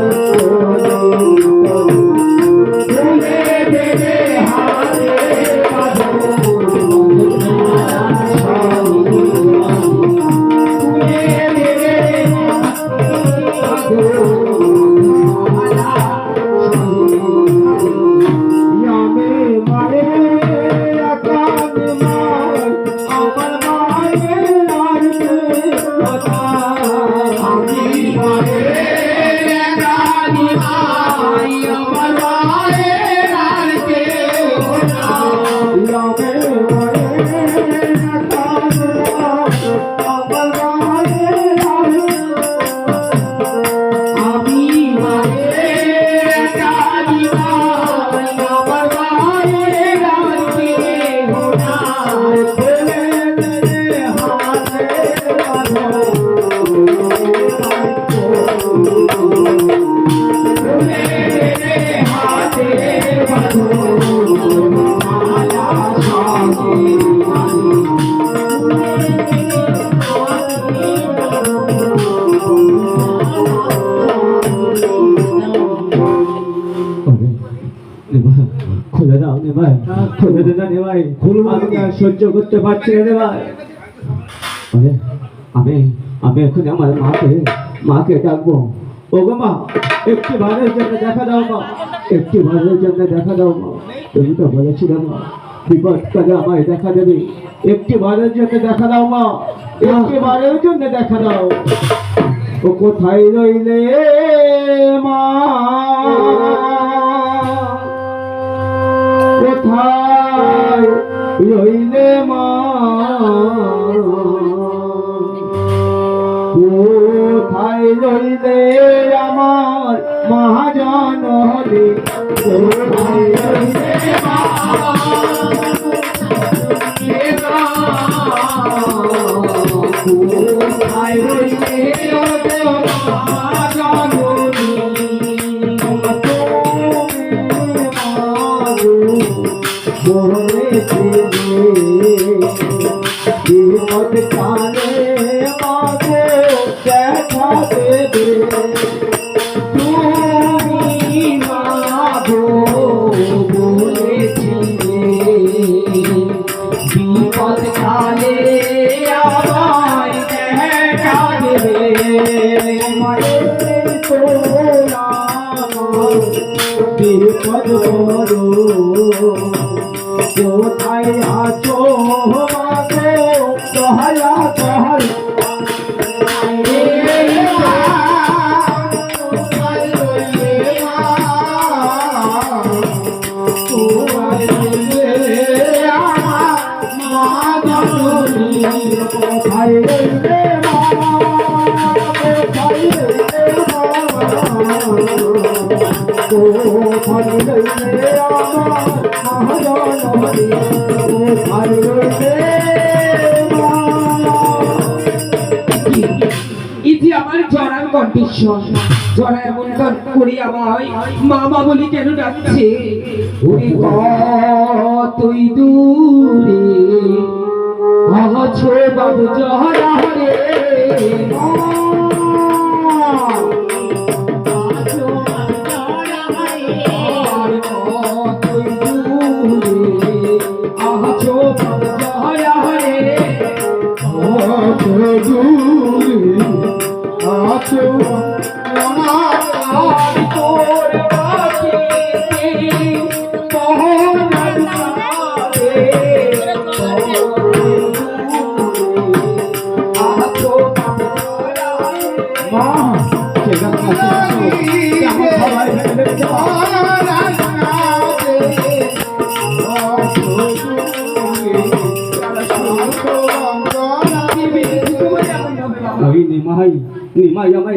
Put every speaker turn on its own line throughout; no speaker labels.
Lord.
খুলে দাও নে ভাই খুলে দে না ভাই আমি আর সহ্য করতে পারছি না রে ভাই আমি আমি এখন আমার মাকে মাকে ডাকবো। ও গো মা একটু ভারের জন্য দেখা দাও মা। একটু ভারের জন্য দেখা দাও মা। তুমি তো বলেছিলে মা বিপদ কালে আমায় দেখা দেবে। একটি বারের জন্য দেখা দাও মা। একটি বারের জন্য দেখা দাও। ও কোথায় রইলে মা? রইলে মা কোথায় রইলে আমার মহাজন হলে? রইলে বিপদ বড় কোথায় আছো
ইতি আমার জড়ার কন্ডিশন জড়া এমন কর- আমায়। মামা বলি কেন ডাকছে? কতই দূরে। আছো বাবু জহরা রে
ওই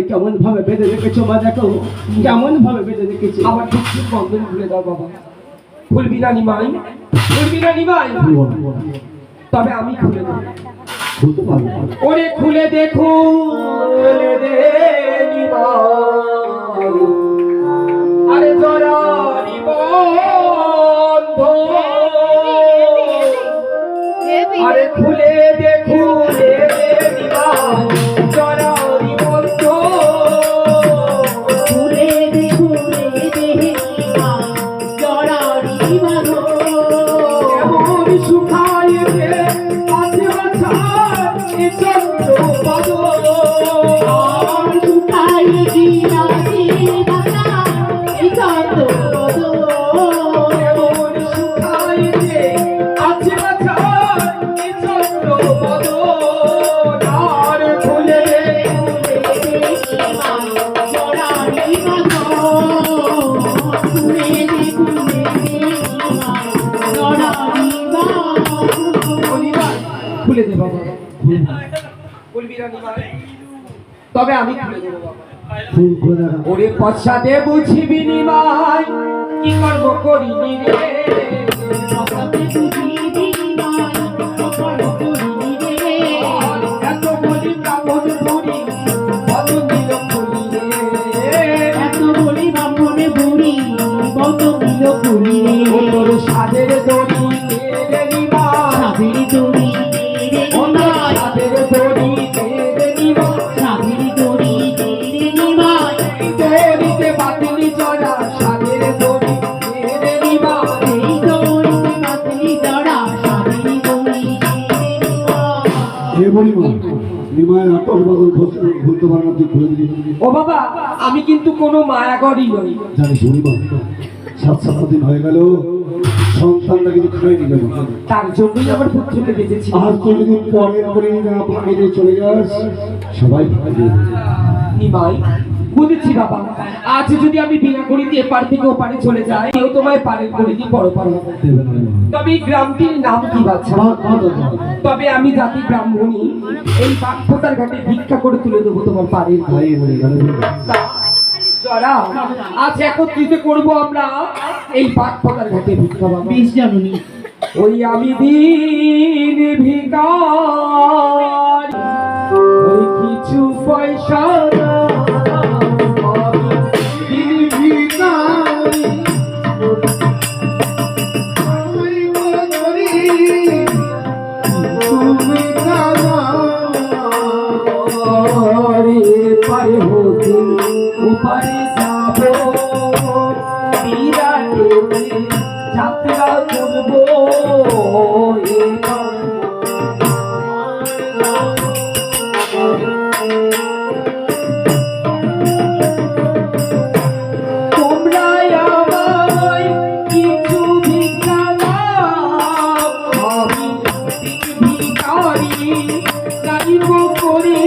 কেমন ভাবে বেঁধে রেখেছো মা দেখো, কেমন ভাবে বেঁধে রেখেছো।
আমার ঠিক ঠিক বন্ধন ভুলে দাও বাবা। ভুলবি না নিমাই ভুলবি না নিমাই তবে আমি খুলে দেবো। ওরে খুলে দেখো, খুলে দে নিমাই খুলে দে বাবা। তবে আমি খুলে দেবো ওরে পশ্চাতে বুঝিবি নিমাই কি করব করিনি রে? ও বাবা আমি কিন্তু কোনো মায়াগরই নই।
জানিস বলিমা সাত সাত দিন হয়ে গেল সন্তানটা কিন্তু খাইনি গেল
তার জন্যই আমার পুত্রকে বেঁচেছি।
আর কোনোদিন পরের করে না ভাগে চলে যাস সবাই ভাগে
নিমাই বুঝেছি বাবা। আজ যদি আমি বিনা করিতে এপার থেকে ওপারে চলে যাই কেউ তোমায় পারে করে দিয়ে বড় পার হবে
দেবে না
তবে এই গ্রামটির নাম কি বাচ্চা। তবে আমি জাতি ব্রাহ্মণী এই বাগফোটার ঘাটে ভিক্ষা করে তুলে দেবো তোমার জরা আজ একত্রিত করব আমরা এই বাগফোটার ঘাটে ভিক্ষা বাবা। ওই আমি দিন ভিকার ওই কিছু পয়সা আমি ভিখারি গাইব করি।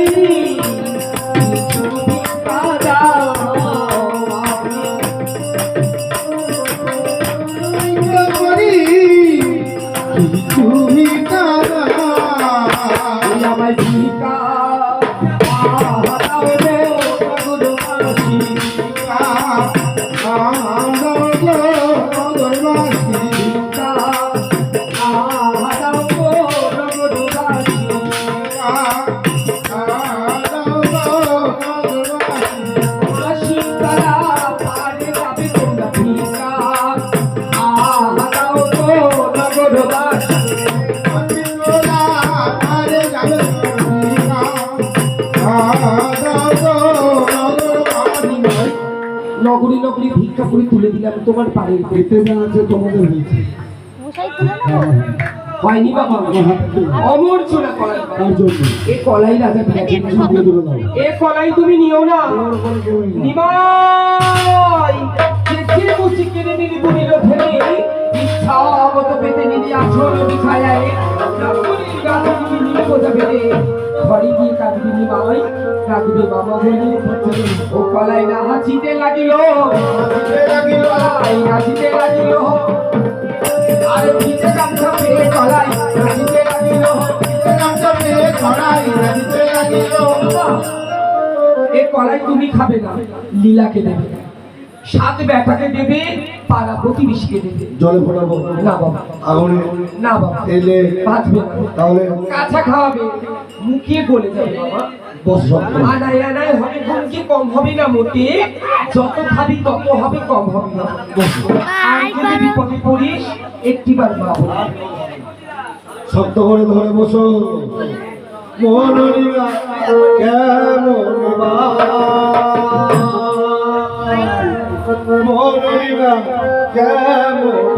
তুলে দিলাম তোমার পাড়ের
পেতে যা আছে তোমাদের হয়েছে।
হয়নি বাবা অমর চোরা কলাই এ কলাই রাজা এ কলাই তুমি নিও না। নিমাই। নিলি মত পেতে নিলি আসল বিছায়ায় রামপুরীর গাছে ও কলাই না হাসিতে লাগিল। কলাই হাসিতে লাগিল। আরে ভিজে গামছা পেয়ে কলাই লাগিল। এ কলাই তুমি খাবে না, লীলাকে দেবে। সাত বেটাকে দেবে পাড়া প্রতিবেশীকে দেবে।
জলে ফোটাবো
না বাবা।
আগুনে।
না বাবা।
এলে
বাঁচবে
তাহলে
কাঁচা খাওয়াবে মুখিয়ে গলে যাবে বাবা।
শক্ত
আনায় আনায় হবে ঘুমকে কম হবে না মোটে। যত খাবি তত হবে কম হবে না। আর যদি বিপদে পড়িস একটিবার
করে ধরে বসো। কেমন মোহনীরা কেমন?